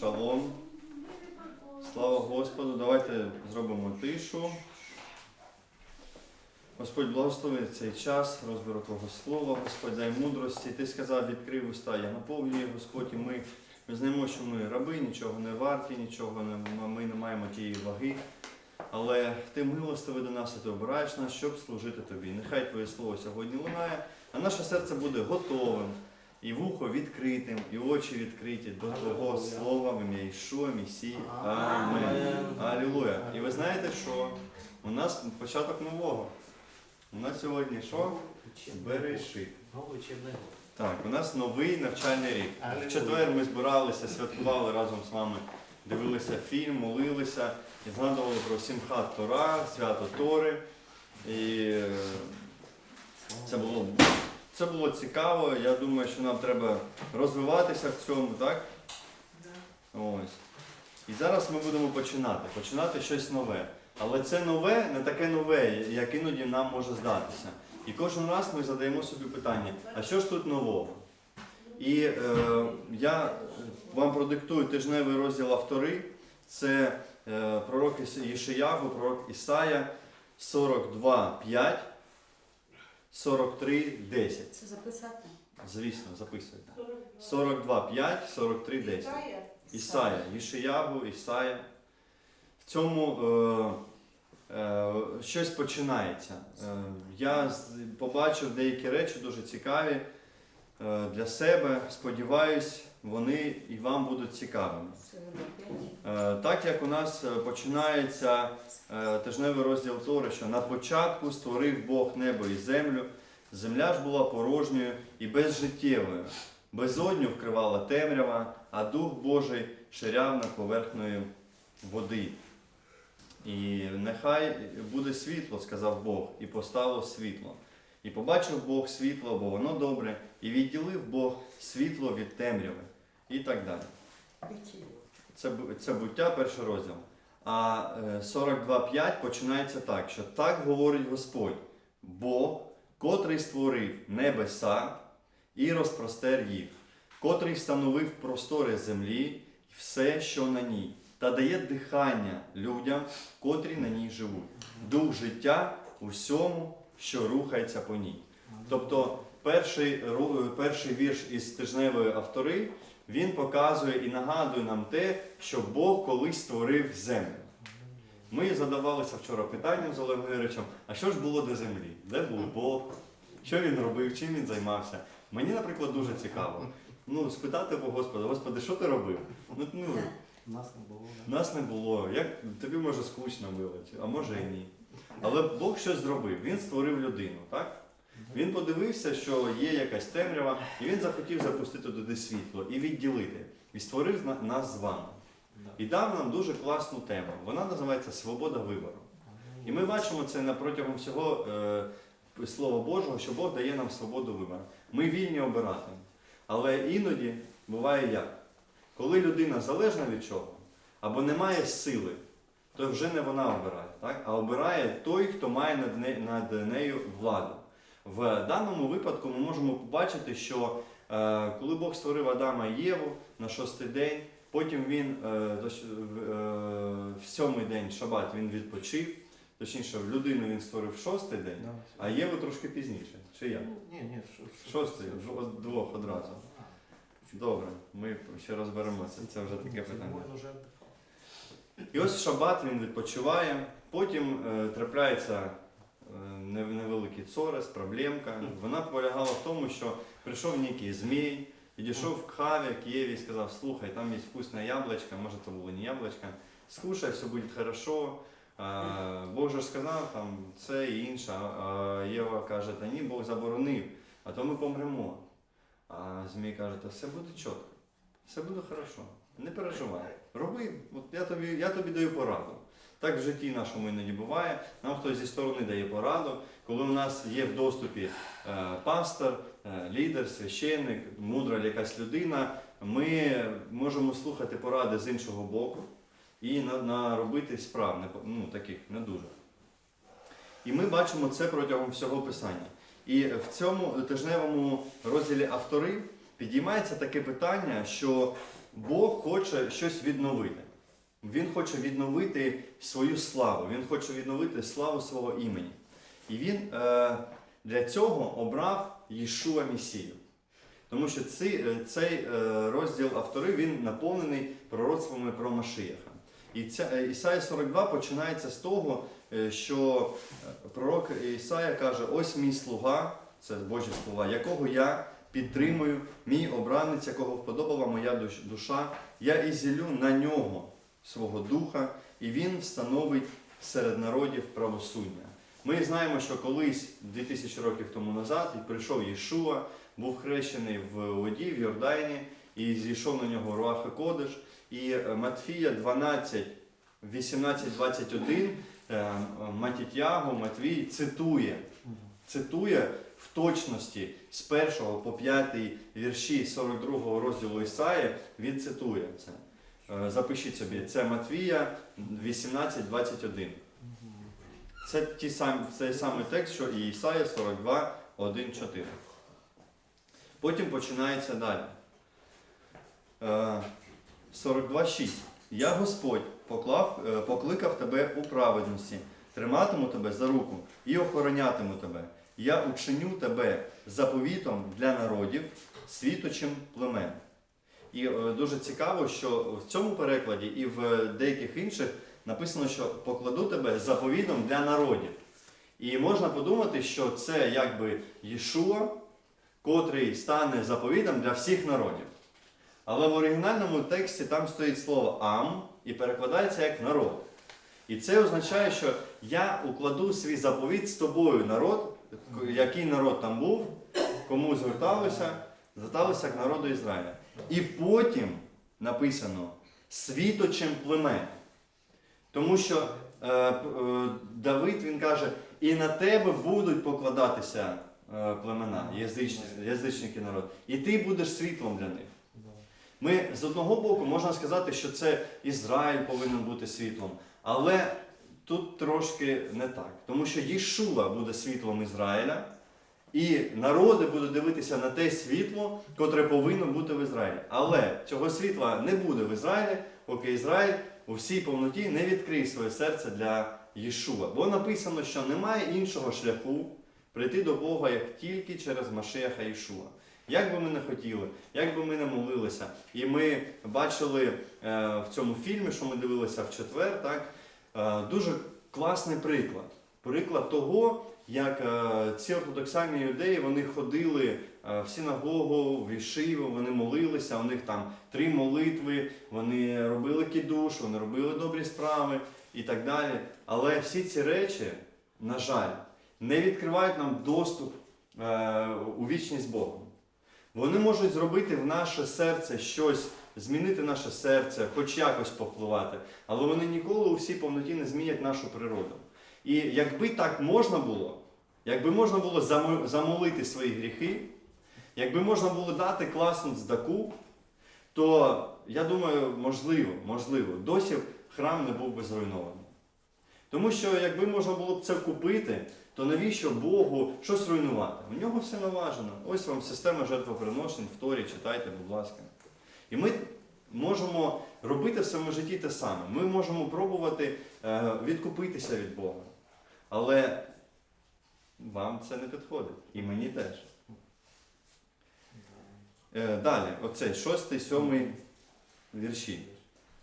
Шалом. Слава Господу. Давайте зробимо тишу. Господь благослови цей час розбору Твого Слова, Господь дай мудрості. Ти сказав, відкрив уста, я наповнюю, Господь, і ми визнаємо, що ми раби, нічого не варті, нічого не, ми не маємо тієї ваги. Але ти милостивий до нас і ти обираєш нас, щоб служити тобі. Нехай Твоє Слово сьогодні лунає, а наше серце буде готовим, і вухо відкритим, і очі відкриті до Твого Слова в ім'я Ішуа, Місії. Амен. Алілуя. І ви знаєте, що у нас початок нового. У нас сьогодні що? Год. Так, у нас новий навчальний рік. В четвер ми збиралися, святкували разом з вами, дивилися фільм, молилися і згадували про Сімхат Тора, свято Тори. І е, це було, це було цікаво. Я думаю, що нам треба розвиватися в цьому, так? Ось. І зараз ми будемо починати, починати щось нове. Але це нове не таке нове, як іноді нам може здатися. І кожен раз ми задаємо собі питання, а що ж тут нового? І е, я вам продиктую тижневий розділ автори. Це е, пророк Єшиягу, пророк Ісая 42.5, 43.10. Це записати? Звісно, записуйте. 42.5, 43.10. Ісая, Ішиягу, Ісая. В цьому е, е, щось починається. Е, я побачив деякі речі дуже цікаві е, для себе. Сподіваюсь, вони і вам будуть цікавими. Е, Так як у нас е, починається е, тижневий розділ Тори, що на початку створив Бог небо і землю, земля ж була порожньою і безжиттєвою. Безодню вкривала темрява, а Дух Божий ширяв над поверхнею води. І нехай буде світло, сказав Бог, і постало світло. І побачив Бог світло, бо воно добре, і відділив Бог світло від темряви. І так далі. Це, це буття, перший розділ. А е, 42.5 починається так, що так говорить Господь, Бог, котрий створив небеса і розпростер їх, котрий встановив простори землі і все, що на ній, та дає дихання людям, котрі на ній живуть, дух життя усьому, що рухається по ній. Тобто перший, перший вірш із тижневої автори він показує і нагадує нам те, що Бог колись створив землю. Ми задавалися вчора питанням з Олегом Юричем, а що ж було до землі? Де був Бог? Що він робив, чим він займався? Мені, наприклад, дуже цікаво. Ну, спитати Бога Господа, Господи, що ти робив? Ну, ну, Нас не було. нас не було. Як тобі може скучно було, а може і ні. Але Бог щось зробив. Він створив людину, так? Він подивився, що є якась темрява, і він захотів запустити туди світло і відділити. І створив нас з вами. І дав нам дуже класну тему. Вона називається Свобода вибору. І ми бачимо це на протягом всього е, Слова Божого, що Бог дає нам свободу вибору. Ми вільні обирати. Але іноді буває як? Коли людина залежна від чого, або не має сили, то вже не вона обирає, так? а обирає той, хто має над, не, над нею владу. В даному випадку ми можемо побачити, що е, коли Бог створив Адама і Єву на шостий день, потім він е, в, е, в сьомий день шабат він відпочив, точніше, в людину він створив шостий день, Да, а Єву трошки пізніше. Чи як? Ні, ні, що- Шостий, двох одразу. Добре, ми ще розберемося. Це вже таке питання. І ось в шабат він відпочиває, потім е, трапляється невеликий цорес, проблемка. Вона полягала в тому, що прийшов некий змій, підійшов к Хаві, к Єві і сказав, слухай, там є вкусне яблучко, може це було не яблучко, скушай, все буде хорошо. Бог же сказав там це і інше. Єва каже, та ні, Бог заборонив, а то ми помремо. А Змій каже, та все буде чітко, все буде хорошо. Не переживай. Роби, от я тобі, я тобі даю пораду. Так в житті нашому іноді буває. Нам хтось зі сторони дає пораду. Коли у нас є в доступі е, пастор, е, лідер, священник, мудра якась людина, ми можемо слухати поради з іншого боку і наробити справ, ну, таких не дуже. І ми бачимо це протягом всього писання. І в цьому тижневому розділі автори підіймається таке питання, що Бог хоче щось відновити. Він хоче відновити свою славу, він хоче відновити славу свого імені. І він е, для цього обрав Єшуа Месію. Тому що цей, е, цей е, розділ автори він наповнений пророцтвами про Машияха. І ця, е, Ісая 42 починається з того, е, що пророк Ісая каже: ось мій слуга, це Божі слова, якого я підтримую, мій обранець, якого вподобала моя душа, я ізілю на нього свого духа, і він встановить серед народів правосуддя. Ми знаємо, що колись 2000 років тому назад прийшов Єшуа, був хрещений в воді в Йордані, і зійшов на нього Руаха Кодиш. І е, Матфія 12, 18, 21 е, Матітягу, Матвій цитує цитує в точності з 1 по 5 вірші 42 розділу Ісаї, він цитує це. Е, Запишіть собі, це Матвія 18.21. Це ті самі, цей самий текст, що і Ісая 42, 1, 4. Потім починається далі. Е, 42.6. Я Господь поклав, е, покликав тебе у праведності, триматиму тебе за руку і охоронятиму тебе. Я учиню тебе заповітом для народів, світочим племен. І е, дуже цікаво, що в цьому перекладі і в деяких інших написано, що покладу тебе заповідом для народів. І можна подумати, що це якби Єшуа, котрий стане заповідом для всіх народів. Але в оригінальному тексті там стоїть слово ам і перекладається як народ. І це означає, що я укладу свій заповіт з тобою, народ, який народ там був, кому зверталися, зверталися к народу Ізраїля. І потім написано світочем племен. Тому що е, е, Давид він каже, і на тебе будуть покладатися е, племена, язичні, язичники народ, і ти будеш світлом для них. Ми з одного боку можна сказати, що це Ізраїль повинен бути світлом, але тут трошки не так. Тому що Єшуа буде світлом Ізраїля, і народи будуть дивитися на те світло, котре повинно бути в Ізраїлі. Але цього світла не буде в Ізраїлі, поки Ізраїль у всій повноті не відкриє своє серце для Єшуа. Бо написано, що немає іншого шляху прийти до Бога як тільки через Машеха Єшуа. Як би ми не хотіли, як би ми не молилися, і ми бачили е, в цьому фільмі, що ми дивилися в четвер, так, е, дуже класний приклад. Приклад того, як е, ці ортодоксальні юдеї вони ходили е, в синагогу, в Ішиву, вони молилися, у них там три молитви, вони робили кідуш, вони робили добрі справи і так далі. Але всі ці речі, на жаль, не відкривають нам доступ е, у вічність з Богом. Вони можуть зробити в наше серце щось, змінити наше серце, хоч якось повпливати, але вони ніколи у всій повноті не змінять нашу природу. І якби так можна було, якби можна було замолити свої гріхи, якби можна було дати класну цдаку, то я думаю, можливо, можливо, досі храм не був би зруйнований. Тому що якби можна було б це купити, то навіщо Богу щось руйнувати? У нього все налажено. Ось вам система жертвоприношень в Торі, читайте, будь ласка. І ми можемо робити в своєму житті те саме. Ми можемо пробувати е, відкупитися від Бога. Але вам це не підходить. І мені теж. Е, далі, оцей шостий, сьомий вірші.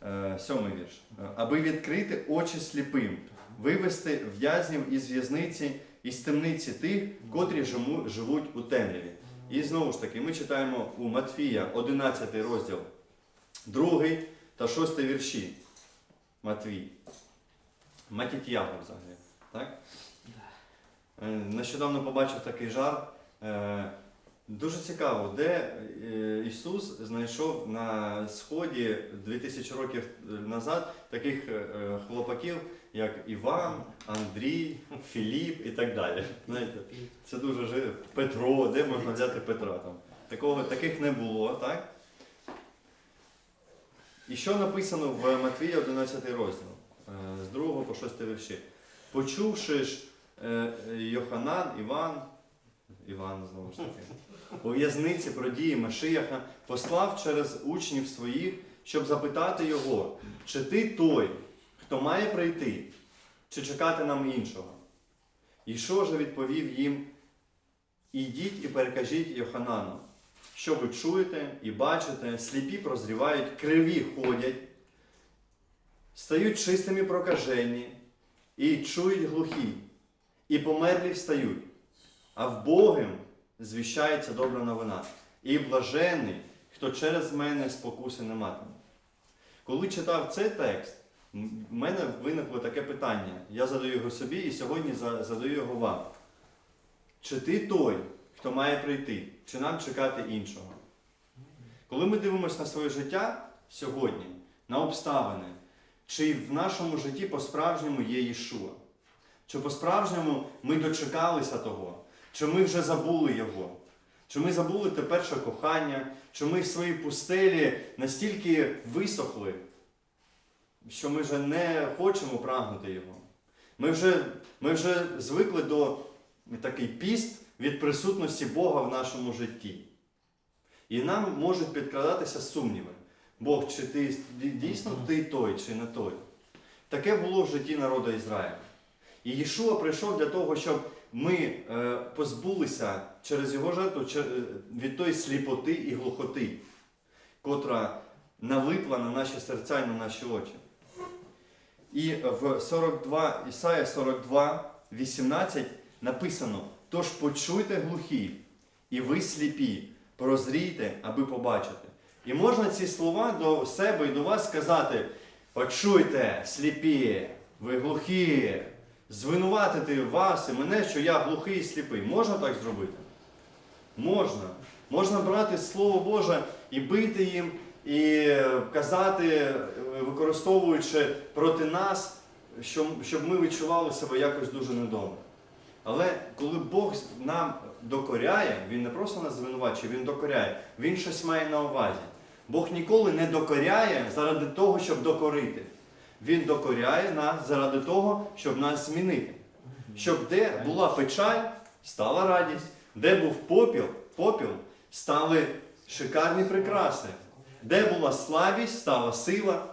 Е, сьомий вірш. Е, Аби відкрити очі сліпим, вивести в'язнів із в'язниці, із темниці тих, котрі живуть у темряві. І знову ж таки, ми читаємо у Матфія 11 розділ, 2 та 6 вірші. Матвій. Матіт'ягу взагалі. Так? Е, Нещодавно побачив такий жарт. Е, Дуже цікаво, де е, Ісус знайшов на сході 2000 років назад таких хлопаків, як Іван, Андрій, Філіп і так далі. Знаєте, це дуже жи- Петро, де можна взяти Петра там. Такого, таких не було, так? І що написано в Матвія 11 розділ, з 2 по 6 вірші. Почувши ж е, Йоханан, Іван, Іван знову ж таки. У в'язниці про дії Машияха послав через учнів своїх, щоб запитати його, чи ти той, хто має прийти, чи чекати нам іншого. І що ж відповів їм? Ідіть і перекажіть Йоханану, що ви чуєте і бачите, сліпі прозрівають, криві ходять, стають чистими прокажені, і чують глухі, і померлі встають, а в Богим звіщається добра новина, і блажений, хто через мене спокуси не матиме. Коли читав цей текст, в мене виникло таке питання. Я задаю його собі і сьогодні задаю його вам. Чи ти той, хто має прийти, чи нам чекати іншого? Коли ми дивимося на своє життя сьогодні, на обставини, чи в нашому житті по-справжньому є Єшуа? Чи по-справжньому ми дочекалися того? Чи ми вже забули його? Чи ми забули те перше кохання? Чи ми в своїй пустелі настільки висохли, що ми вже не хочемо прагнути його? Ми вже, ми вже звикли до такий піст від присутності Бога в нашому житті. І нам можуть підкрадатися сумніви. Бог, чи ти дійсно ти той, чи не той. Таке було в житті народу Ізраїля. І Єшуа прийшов для того, щоб ми е, позбулися через його жертву е, від тої сліпоти і глухоти, котра налипла на наші серця і на наші очі. І в 42, Ісая 42, 18 написано: Тож почуйте глухі, і ви сліпі, прозрійте, аби побачити. І можна ці слова до себе і до вас сказати: почуйте, сліпі, ви глухі, звинуватити вас і мене, що я глухий і сліпий. Можна так зробити? Можна. Можна брати Слово Боже і бити їм, і казати, використовуючи проти нас, щоб ми відчували себе якось дуже недобре. Але коли Бог нам докоряє, Він не просто нас звинувачує, Він докоряє, Він щось має на увазі. Бог ніколи не докоряє заради того, щоб докорити. Він докоряє нас заради того, щоб нас змінити. Щоб де була печаль, стала радість, де був попіл, попіл, стали шикарні прикраси. Де була слабість, стала сила,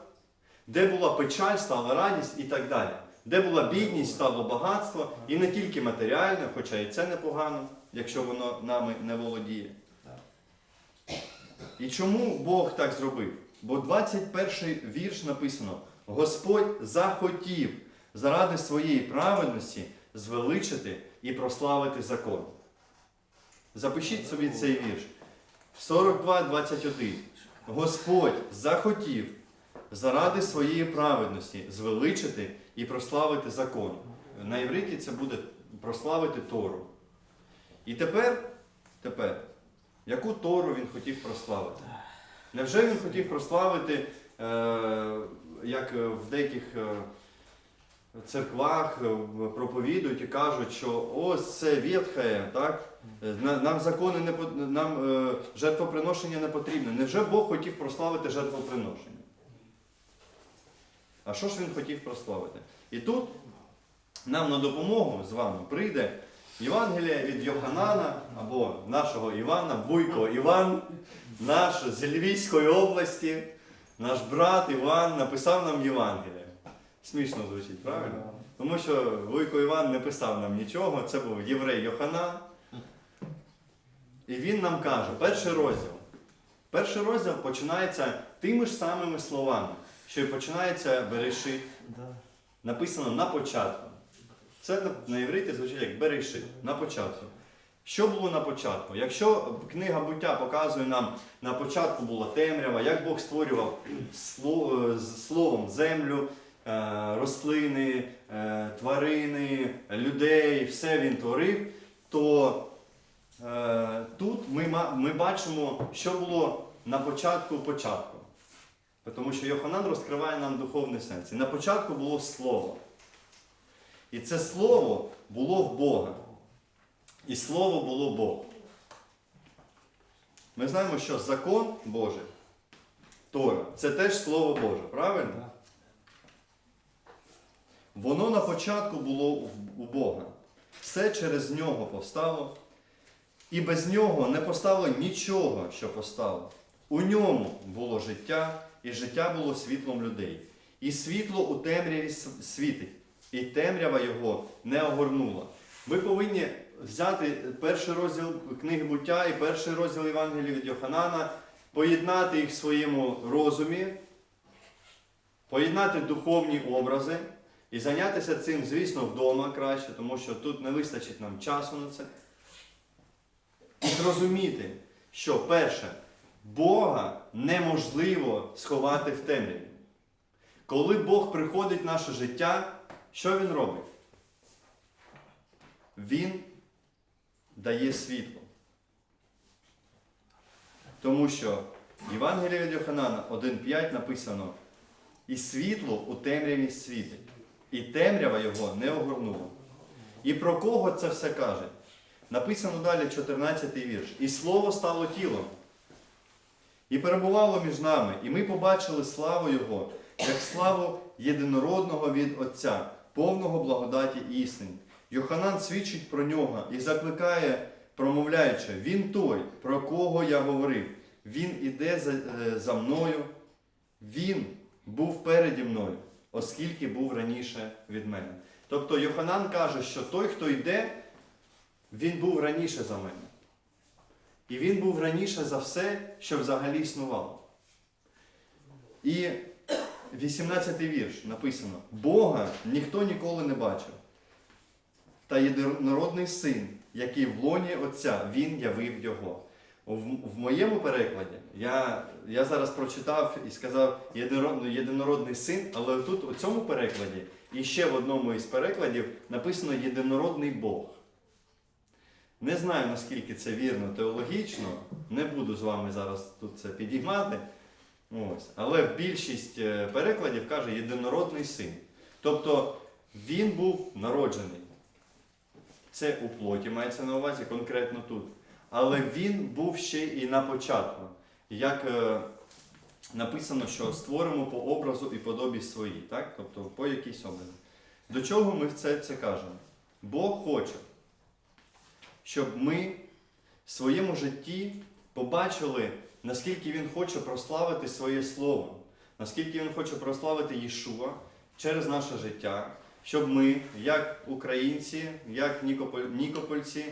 де була печаль, стала радість і так далі. Де була бідність, стало багатство, і не тільки матеріальне, хоча і це непогано, якщо воно нами не володіє. І чому Бог так зробив? Бо 21 вірш написано: Господь захотів заради своєї праведності звеличити і прославити закон. Запишіть собі цей вірш. 42.21. Господь захотів заради своєї праведності звеличити і прославити закон. На євриті це буде прославити Тору. І тепер, тепер, яку Тору він хотів прославити? Невже він хотів прославити, е, як в деяких е, церквах е, проповідують і кажуть, що ось це ветхає, так? Нам закони не нам жертвоприношення не потрібне. Невже Бог хотів прославити жертвоприношення? А що ж він хотів прославити? І тут нам на допомогу з вами прийде Євангеліє від Йоханана або нашого Івана, Вуйко Іван, наш з Львівської області, наш брат Іван написав нам Євангеліє. Смішно звучить, правильно? Тому що Вуйко Іван не писав нам нічого, це був єврей Йоханан. І він нам каже, перший розділ. Перший розділ починається тими ж самими словами, що і починається Берешит. Написано на початку. Це на, євриті звучить як Берешит, на початку. Що було на початку? Якщо книга буття показує нам, на початку була темрява, як Бог створював сло- словом землю, е, рослини, е, тварини, людей, все він творив, то е, тут ми бачимо, що було на початку початку. Тому що Йоханан розкриває нам духовний сенс. І на початку було слово. І це слово було в Бога. І слово було Бог. Ми знаємо, що закон Божий, Тора, це теж Слово Боже, правильно? Воно на початку було у Бога. Все через нього повстало. і без нього не постало нічого, що постало. У ньому було життя, і життя було світлом людей. І світло у темряві світить, і темрява його не огорнула. Ви повинні взяти перший розділ книги буття і перший розділ Євангелія від Йоханана, поєднати їх в своєму розумі, поєднати духовні образи і зайнятися цим, звісно, вдома краще, тому що тут не вистачить нам часу на це. І зрозуміти, що перше, Бога неможливо сховати в темряві. Коли Бог приходить в наше життя, що Він робить? Він дає світло. Тому що в Євангелії від Йоханана 1.5 написано: і світло у темряві світить, і темрява його не огорнула. І про кого це все каже? Написано далі 14 вірш. І слово стало тілом, і перебувало між нами, і ми побачили славу Його, як славу єдинородного від Отця, повного благодаті і істини. Йоханан свідчить про нього і закликає, промовляючи, Він той, про кого я говорив. Він іде за, е, за мною, він був переді мною, оскільки був раніше від мене. Тобто Йоханан каже, що той, хто йде, він був раніше за мене. І він був раніше за все, що взагалі існувало. І 18 вірш написано: Бога ніхто ніколи не бачив. Та єдинородний син, який в лоні Отця, він явив його. В, в моєму перекладі я, я зараз прочитав і сказав єдинородний, єдинородний син, але тут у цьому перекладі і ще в одному із перекладів написано єдинородний Бог. Не знаю, наскільки це вірно теологічно, не буду з вами зараз тут це підіймати. Ось. Але в більшість е, перекладів каже єдинородний син. Тобто він був народжений. Це у плоті мається на увазі конкретно тут. Але він був ще і на початку. Як е, написано, що створимо по образу і подобі своїй, так? тобто по якійсь образі. До чого ми це, це кажемо? Бог хоче, щоб ми в своєму житті побачили, наскільки Він хоче прославити своє Слово, наскільки Він хоче прославити Єшуа через наше життя, щоб ми, як українці, як Нікопольці,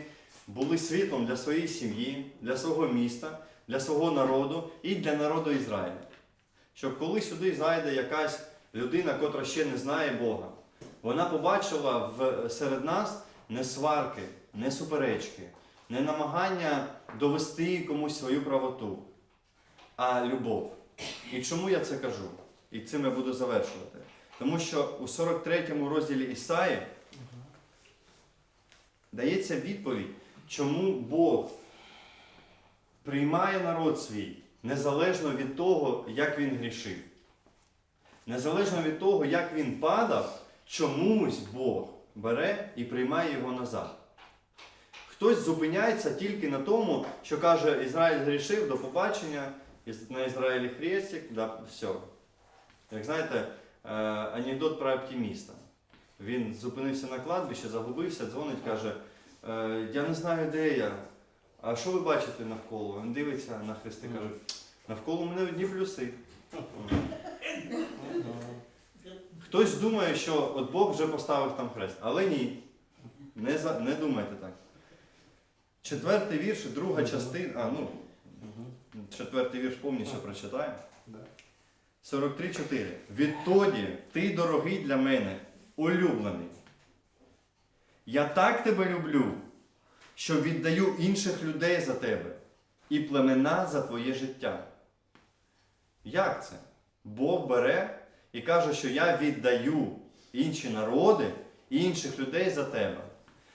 були світлом для своєї сім'ї, для свого міста, для свого народу і для народу Ізраїля. Щоб коли сюди зайде якась людина, котра ще не знає Бога, вона побачила в, серед нас не сварки, не суперечки, не намагання довести комусь свою правоту, а любов. І чому я це кажу? І цим я буду завершувати. Тому що у 43 розділі Ісаї дається відповідь, чому Бог приймає народ свій незалежно від того, як він грішив. Незалежно від того, як він падав, чомусь Бог бере і приймає його назад. Хтось зупиняється тільки на тому, що каже, Ізраїль грішив, до побачення, на Ізраїлі хрестик, да, все. Як знаєте, е, анекдот про оптиміста. Він зупинився на кладбищі, загубився, дзвонить, каже, е, я не знаю, де я. А що ви бачите навколо? Він дивиться на хрести, каже, навколо мене одні плюси. Хтось думає, що от Бог вже поставив там хрест, але ні. Не, за, не думайте так. Четвертий вірш, друга частина. А, ну. Четвертий вірш повністю прочитаємо. 43.4. Відтоді ти дорогий для мене, улюблений. Я так тебе люблю, що віддаю інших людей за тебе і племена за твоє життя. Як це? Бог бере і каже, що я віддаю інші народи, інших людей за тебе.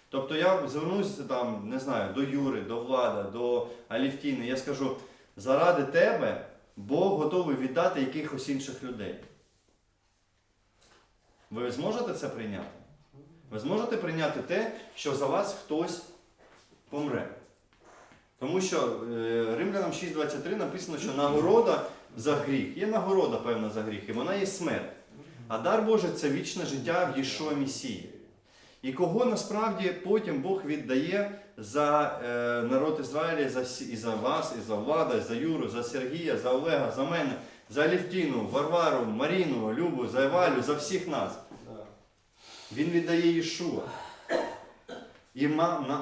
Тобто я звернуся там, не знаю, до Юри, до Влада, до Алівтіни, я скажу, заради тебе Бог готовий віддати якихось інших людей. Ви зможете це прийняти? Ви зможете прийняти те, що за вас хтось помре. Тому що е, Римлянам 6.23 написано, що нагорода за гріх. Є нагорода, певна, за гріх, і вона є смерть. А дар Божий це вічне життя в Єшуа Месії. І кого насправді потім Бог віддає за е, народ Ізраїля, за і за вас, і за Влада, і за Юру, за Сергія, за Олега, за мене, за Алівтіну, Варвару, Маріну, Любу, за Евалю, за всіх нас. Він віддає Ішуа. І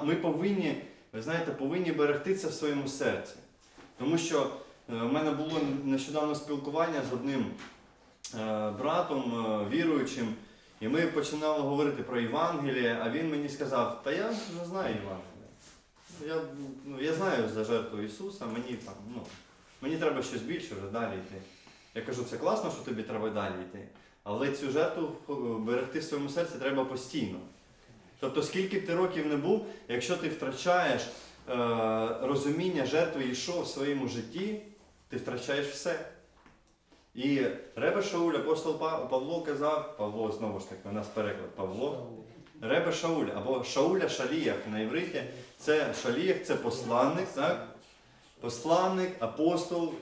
ми повинні, ви знаєте, повинні берегти це в своєму серці. Тому що е, в мене було нещодавно спілкування з одним е, братом, віруючим, і ми починали говорити про Євангеліє, а він мені сказав, та я вже знаю Євангеліє. Я, ну, я знаю за жертву Ісуса, мені там, ну, мені треба щось більше вже далі йти. Я кажу, це класно, що тобі треба далі йти. Але цю жертву е, берегти в своєму серці треба постійно. Тобто, скільки б ти років не був, якщо ти втрачаєш е, розуміння жертви Ішо в своєму житті, ти втрачаєш все. І Ребе Шауль, апостол Павло казав, Павло знову ж таки, у нас переклад Павло. Ребе Шауль або Шауля Шаліях на івриті. Це Шаліях, це посланник, так? Посланник, апостол,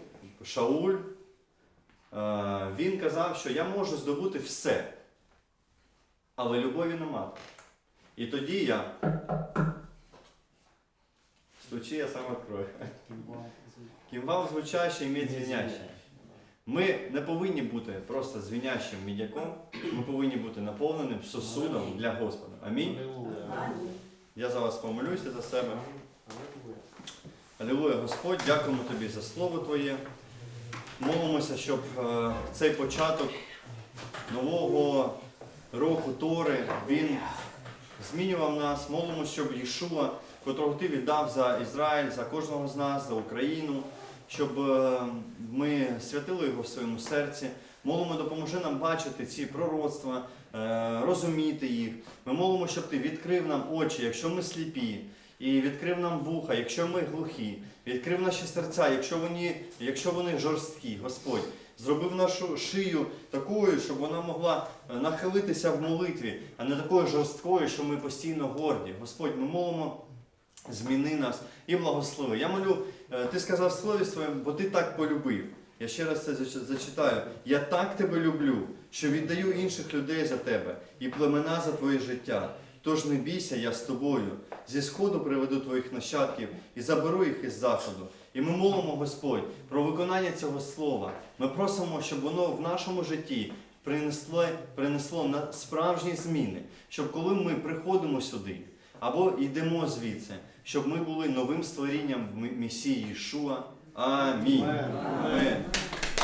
Шауль. Е, Він казав, що я можу здобути все, але любові нема. І тоді я. Стучи, я сам відкрою. Кімвал звучащий, мідь дзвінящий. Ми не повинні бути просто дзвінящим мідяком, ми повинні бути наповненим сосудом для Господа. Амінь. Я за вас помолюся за себе. Алілуя, Господь, дякуємо Тобі за Слово Твоє. Молимося, щоб е, цей початок нового року Тори, він змінював нас. Молимося, щоб Ішуа, котрого Ти віддав за Ізраїль, за кожного з нас, за Україну, щоб е, ми святили його в своєму серці. Молимо, допоможи нам бачити ці пророцтва, е, розуміти їх. Ми молимо, щоб ти відкрив нам очі, якщо ми сліпі, і відкрив нам вуха, якщо ми глухі, відкрив наші серця, якщо вони, якщо вони жорсткі, Господь. Зробив нашу шию такою, щоб вона могла е, нахилитися в молитві, а не такою жорсткою, що ми постійно горді. Господь, ми молимо, зміни нас і благослови. Я молю, е, ти сказав слові своєму, бо ти так полюбив. Я ще раз це зачитаю. Я так тебе люблю, що віддаю інших людей за тебе і племена за твоє життя. Тож не бійся, я з тобою. Зі сходу приведу твоїх нащадків і заберу їх із заходу. І ми молимо, Господь, про виконання цього слова. Ми просимо, щоб воно в нашому житті принесло, принесло на справжні зміни, щоб коли ми приходимо сюди або йдемо звідси, щоб ми були новим створінням в Месії Ішуа. Амінь. Амен.